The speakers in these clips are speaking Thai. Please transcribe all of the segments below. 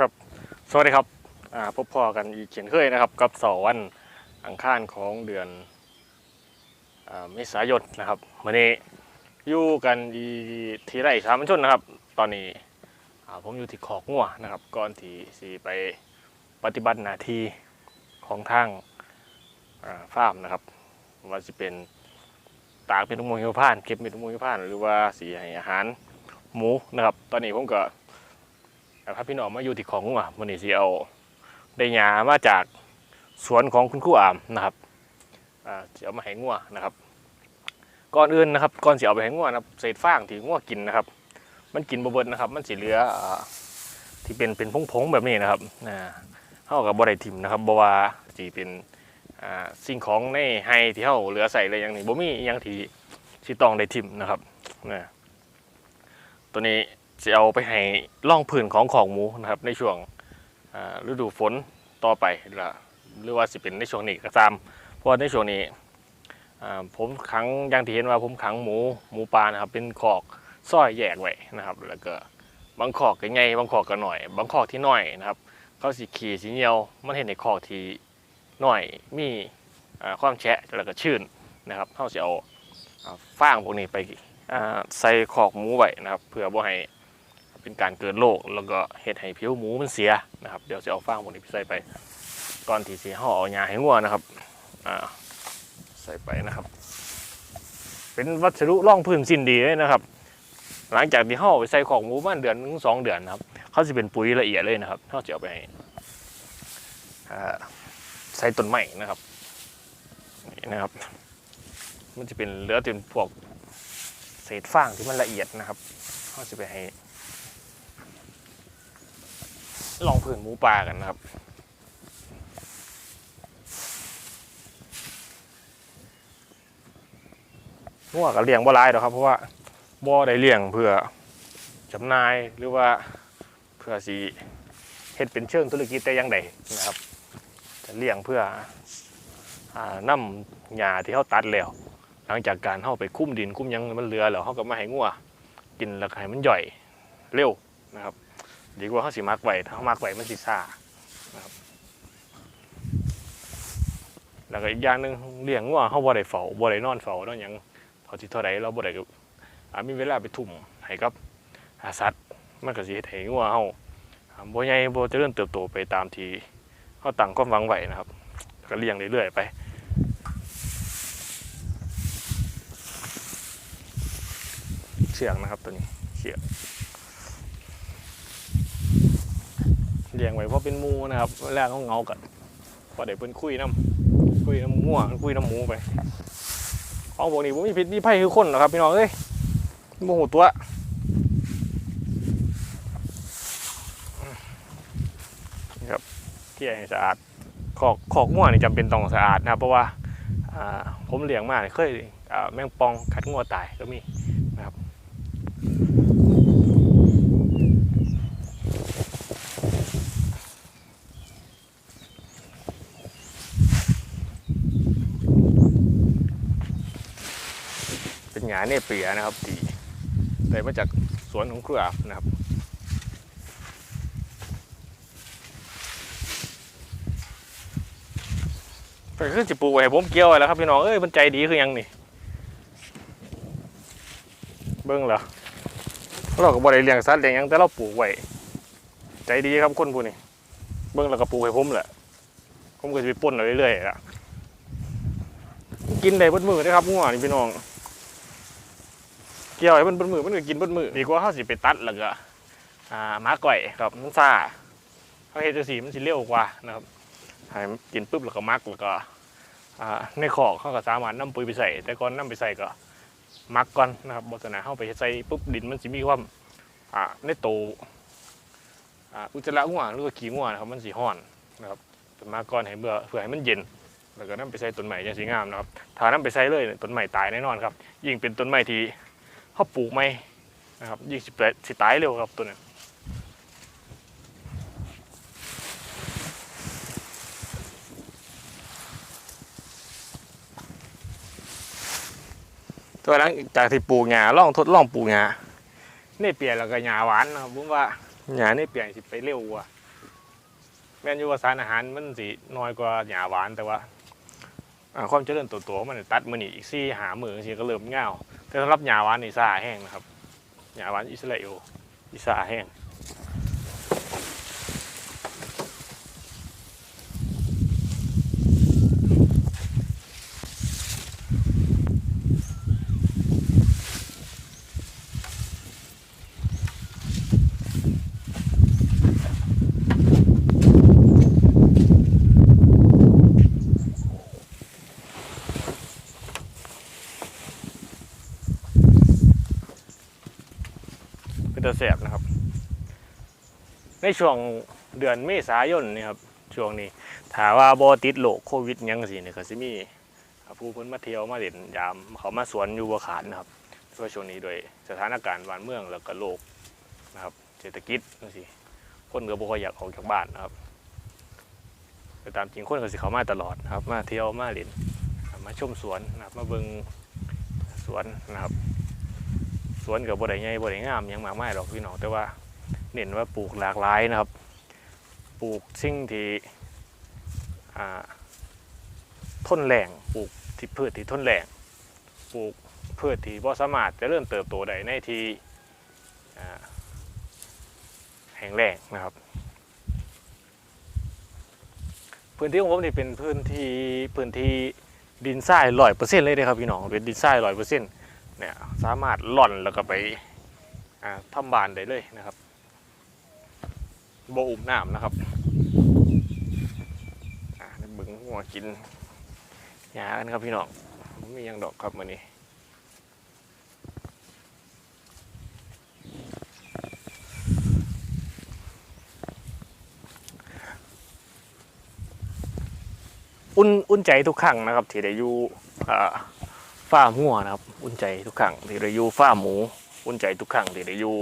ครับ สวัสดีครับพบพอกันอีกเช่นเคยนะครับ กับสาร์วันอังคารของเดือนอ่าเมษายนนะครับวันนี้อยู่กันอีที่ไรสามัญชนนะครับ ตอนนี้ผมอยู่ที่ขอกงัวนะครับ ก่อนที่สีไปปฏิบัติหน้าที่ของทางอ่าฟาร์มนะครับ ว่าจะเป็นตากเป็นมูลหิวพาน เก็บเป็นมูลหิวพาน หรือว่าสีให้อาหารหมูนะครับ ตอนนี้ผมก็ ครับพี่น้องมาอยู่ที่ของงัวมันนี้สิเอาได้หญ้ามาจากสวนของคุณครูอามนะครับอ่าสิเอามาให้งัวนะครับก่อนอื่นนะครับก่อนสิเอาไปให้งัวนะครับเศษฟางที่งัวกินนะครับ มันกินบ่เบิดนะครับ มันสิเหลืออ่าที่เป็นเป็นผงๆแบบนี้นะครับอ่าเฮากับบ่ได้ทิมนะครับบว่าสิเป็นอ่าสิ่งของในไฮที่เฮาเหลือใส่อะไรอย่างนี้บ่มีอหยังที่สิตองได้ทิมนะครับนะตัวนี้ จะเอาไปให้ล่องพื้นของของหมูนะครับ ในช่วงฤดูฝนต่อไปหรือว่าสิเป็นในช่วงนี้ก็ตาม เพราะว่าในช่วงนี้ผมขังอย่างที่เห็นว่าผมขังหมูหมูปลานะครับ เป็นขอกซ้อยแยกไว้นะครับ แล้วก็บางขอกก็ใหญ่บางขอกก็หน่อย บางขอกที่น้อยนะครับเขาสีขีสีเหนียวมันเห็นในขอกที่น้อยมีความแฉะแล้วก็ชื้นนะครับเขาจะเอาอ่าฟางพวกนี้ไปใส่ขอกหมูไว้นะครับ เพื่อบ่ให้ เป็นการเกิดโรคแล้วก็เห็ดให้ผิวหมูมันเสียนะครับเดี๋ยวจะเอาฟางพวกนี้ใส่ไปก่อนที่สีห่อเอายาให้งัวนะครับอ่าใส่ไปนะครับ เป็นวัสดุร่องพื้นสิ้นดีเลยนะครับ หลังจากที่ห่อไปใส่ของหมูมาณเดือนถึงสองเดือนนะครับเขาจะเป็นปุ๋ยละเอียดเลยนะครับเขาจะเอาไปใส่ต้นไม้นะครับนี่นะครับ มันจะเป็นเหลือแต่พวกเศษฟางที่มันละเอียดนะครับเขาจะไปให้ ลองผืนหมูป่ากันนะครับ งัวก็เลี้ยงบ่หลายดอกครับ เพราะว่าบ่ได้เลี้ยงเพื่อจำหน่ายหรือว่าเพื่อสีเฮ็ดเป็นเชิงธุรกิจแต่ยังใดนะครับจะเลี้ยงเพื่ออ่านำหญ้าที่เขาตัดแล้ว หลังจากการเข้าไปคุ้มดินคุ้มยังมันเหลือแล้วเขาก็มาให้งัวกินแล้วก็ให้มันย่อยเร็วนะครับ ดีกว่าเขาสิมักไว้ถ้าเขามักไว้มันสิซ่านะครับแล้วก็อีกอย่างหนึ่งเลี้ยงงัวเขาบ่ได้เฝ้าบ่ได้นอนเฝ้าเนาะหยังเท่าที่เท่าใดเราบ่ได้มีเวลาไปทุ่มให้กับอาสัตว์มันก็สิเฮ็ดให้งัวเฮาอ่าบ่ใหญ่บ่เจริญเติบโตไปตามที่เฮาตั้งความหวังไว้นะครับ ก็เลี้ยงเรื่อยๆไปเชือกนะครับตัวนี้เชือก เลี้ยงไว้เพราะเป็นหมูนะครับเวลาเขาเงากันพอเดี๋ยวเพิ่นคุยน้ำคุยน้ำง่วคุยน้ำหมูไปของพวกนี้ผมมีพิษมีภัยคือคนหรอครับพี่น้องเอ้ยโมโหตัวนี่ครับเกี่ยให้สะอาดขอกขอกง่วนี่จำเป็นต้องสะอาดนะครับเพราะว่าผมเลี้ยงมาเนี่ยเคยแมงปองกัดง่วตายก็มีนะครับ เป็น หญ้าเนี่ยเปียนะครับที่ได้มาจากสวนของครูอาบนะครับแต่คือจิปลูกไว้ผมเกี่ยวแล้วครับพี่น้องเอ้ยมันใจดีคือยังนี่เบิ้งเหรอเราก็บ่ได้เลี้ยงสัตว์เลี้ยงยังแต่เราปลูกไว้ใจดีครับคนผู้นี้เบิ้งแล้วก็ปลูกให้ผมแหละผมก็จะไปป่นเอาเรื่อยๆละกินได้เบดมือนะครับงัวนี่พี่น้อง กี่ยวให้มันบนมือมันก็กินเบนมือดีกว่าเขาสิไปตัดแล้วก็อ่ามาก่อยครับมันซ่าเขาเฮ็ดจังซี่มันสิเร็วกว่านะครับให้กินปุ๊บแล้วก็มักแล้วก็ในคอกเขาก็สามารถนำปุ๋ยไปใส่ แต่ก่อนนำไปใส่ก็มักก่อนนะครับบ่สนะเฮาไปใส่ปุ๊บดินมันสิมีความในโตอุจจาระงัวหรือว่าขี้งัวนะครับมันสิฮ้อนนะครับเป็นมาก่อนให้เบื่อเพื่อให้มันเย็น แล้วก็นำไปใส่ต้นใหม่จังสิงามนะครับถ้านำไปใส่เลยต้นใหม่ตายแน่นอนครับยิ่งเป็นต้นไม้ที่ เขาปลูกไหมนะครับยี่สิบแปดสิตายเร็วครับตัวเนี้ยตัวหลังจากที่ปลูกหญ้าล่องทดล่องปลูกหญ้านี่เปลี่ยนแล้วก็หญ้าหวานนะครับผมว่าหญ้านี่เปลี่ยนสิไปเร็วกว่าแม่นอยู่ว่าสารอาหารมันสิน้อยกว่าหญ้าหวานแต่ว่าความเจริญตัวตัวมันตัดมื้อนี้อีก4 5มื้อจังก็เริ่มยา แต่สำหรับหญ้าหวานนี่ซ่าแห้งนะครับหญ้าหวานอิสราเอลอีซ่าแห้ง แสบนะครับ ในช่วงเดือนเมษายนนี่ครับช่วงนี้ถาว่าบอติดโรคโควิดยังสิเนี่ยก็สิมีผู้เพิ่นมาเที่ยวมาเล่นยามเขามาสวนอยู่บัวขานนะครับเพราะช่วงนี้โดวยสถานการณ์บ้านเมืองแล้วก็โลกนะครับ เศรษฐกิจจังซี่คนก็บ่ค่อยอยากออกจากบ้านนะครับแต่ตามจริงคนก็สิเขามาตลอดนะครับ มาเที่ยวมาเล่นมาชมสวนนะครับมาเบิ่งสวนนะครับ สวนกับบ่ได้ใหญ่บ่ได้งามยังมากมายหรอกพี่น้องแต่ว่าเน้นว่าปลูกหลากหลายนะครับ ปลูกสิ่งที่อ่าทนแรงปลูกที่พืชที่ทนแรงปลูกพืชที่บ่สามารถจะเริ่มเติบโตได้ในที่แห้งแล้งนะครับ พื้นที่ของผมนี่เป็นพื้นที่พื้นที่ดินทรายร้อยเปอร์เซ็นต์เลยนะครับพี่น้องเป็นดินทรายร้อยเปอร์เซ็นต์ เนี่ยสามารถหล่อนแล้วก็ไปอ่าทำบานได้เลยนะครับโบอุ่มน้ำนะครับบึงหัวกินหยากันครับพี่น้องบ่มียังดอกครับมื้อนี้อุ่นอุ่นใจทุกครั้งนะครับ ที่ได้อยู่อ ฟามหัวนะครับ อุ่นใจทุกครั้งที่ได้อยู่ฟาหมู อุ่นใจทุกครั้งที่ได้อยู่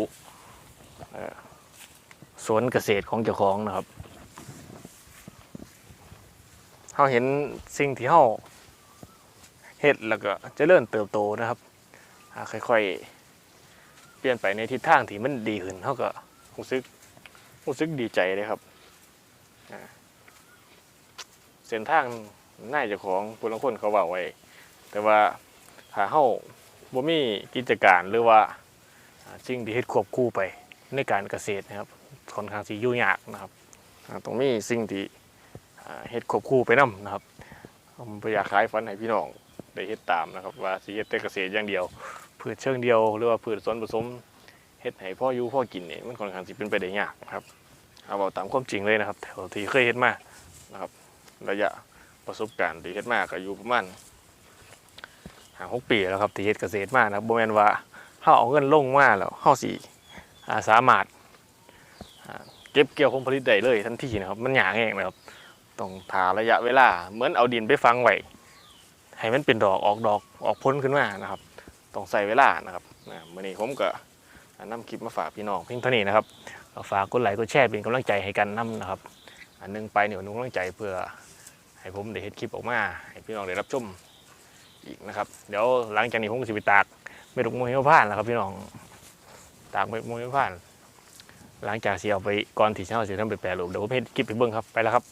สวนเกษตรของเจ้าของนะครับเราเห็นสิ่งที่เราเฮ็ดแล้วก็จะเริ่มเติบโตนะครับค่อยๆ เปลี่ยนไปในทิศทางที่มันดีขึ้นเขาก็รู้สึกรู้สึกดีใจเลยครับเส้นทางน่าเจ้าของผู้ลางคนเขาบอกไว้ แต่ว่า ถ้าเฮาบ่มีกิจการหรือว่าสิ่งที่เฮ็ดควบคู่ไปในการเกษตรนะครับค่อนข้างสิยุ่งยากนะครับต้องมีสิ่งที่เฮ็ดควบคู่ไปนํนะครับผมอยากขายฝันให้พี่น้องได้เฮ็ดตามนะครับว่าสิเฮ็ดแต่เกษตรอย่างเดียวพืชเชิงเดียวหรือว่าพืชสวนผสมเฮ็ดให้พ่ออยู่พ่อกินนี่มันค่อนข้างสิเป็นไปได้ยากนะครับเอาเอาตามความจริงเลยนะครับแถวที่เคยเฮ็ดมานะครับระยะประสบการณ์ที่เฮ็ดมาก็อยู่ประมาณาหกปีแล้วครับที่เฮ็ดเกษตรมากนะครับบ่แม่นว่าเฮาเอาเงินลงมาแล้วเฮาสิอ่าสามารถเก็บเกี่ยวผลผลิตได้เลยทันทีนะครับ มันยากเองนะครับต้องทาระยะเวลา เหมือนเอาดินไปฝังไว้ให้มันเป็นดอกออกดอกออกผลขึ้นมานะครับต้องใส่เวลานะครับนะมื้อนี้ผมก็นำคลิปมาฝากพี่น้องเพียงเท่านี้นะครับก็ฝากกดไลค์กดแชร์เป็นกำลังใจให้กันนํนะครับ อันหนึงไปเนี่ยหนึงกำลังใจเพื่อให้ผมได้เฮ็ดคลิปออกมาให้พี่น้องได้รับชม อีกนะครับ เดี๋ยวหลังจากนี้ผมก็สิไปตากเม็ดมะม่วงหิมพานแล้วครับพี่น้อง ตากเม็ดมะม่วงหิมพาน หลังจากเสียเอาไปก่อนที่เช้าเสียทำไปแปรรูปเดี๋ยวผมให้คลิปไปเบิ้งครับไปแล้วครับ